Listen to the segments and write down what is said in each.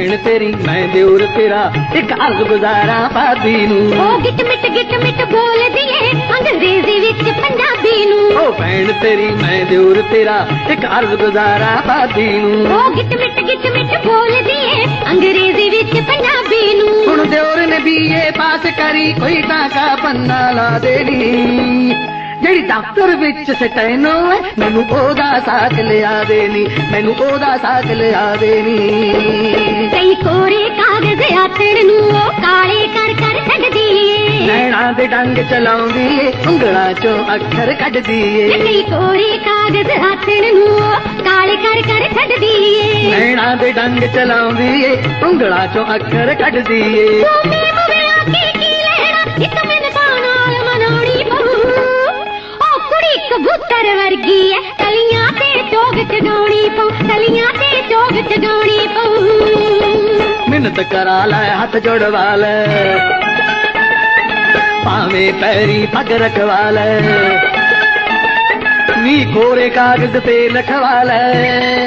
ری میںرا کارگزارا پا دیریزی میں کارگزارا انگریزی ہوں دور نے بی اے پاس کری کوئی ڈاک لا دین جیڑی ڈاکرچ مینو اوا ساتھ لیا دینی مینو اوہ ساتھ لیا دینی کاغذا بھی پونگڑا چو اکر کٹ دیے کوے کاغذ آتر کالے کر سکتی لائن ڈنگ چلا بھی انگلا چو اکر کٹ دیئے ਮਿੰਨਤ ਕਰਾ ਲੈ ਹੱਥ ਜੋੜਵਾ ਲੈ ਪਾਵੇਂ ਪੈਰੀ ਪੱਗ ਰਖਵਾ ਲੈ ਨੀ ਕੋਰੇ ਕਾਗਜ਼ ਤੇ ਲਖਵਾ ਲੈ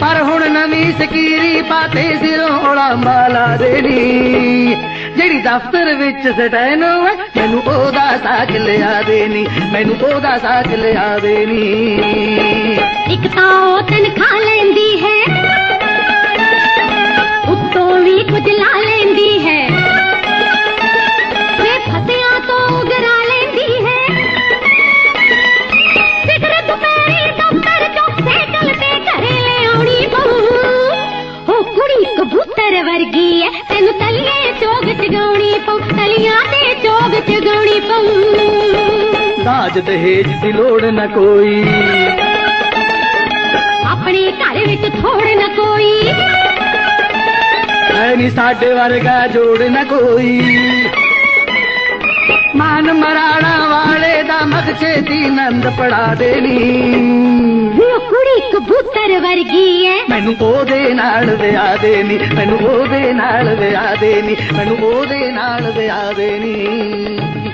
ਪਰ ਹੁਣ ਨਵੀਂ ਸਕੀਰੀ ਪਾਤੇ ਸਿਰੋੜਾ ਮਾਲਾ ਦੇਣੀ ਜਿਹੜੀ ਦਫ਼ਤਰ ਵਿੱਚ ਸਟੈਨ ਹੈ ਮੈਨੂੰ ਉਹਦਾ ਸਾਥ ਲਿਆ ਦੇਣੀ ਮੈਨੂੰ ਉਹਦਾ ਸਾਥ ਲਿਆ ਦੇਣੀ ਇੱਕ ਤਾਂ ਉਹ ਤਨ دور گڑا والے کا مت چیتی نند پڑا دینی وہرگی ہے مین وہ دیا دینی من وہ دیا دینی من وہ دیا دینی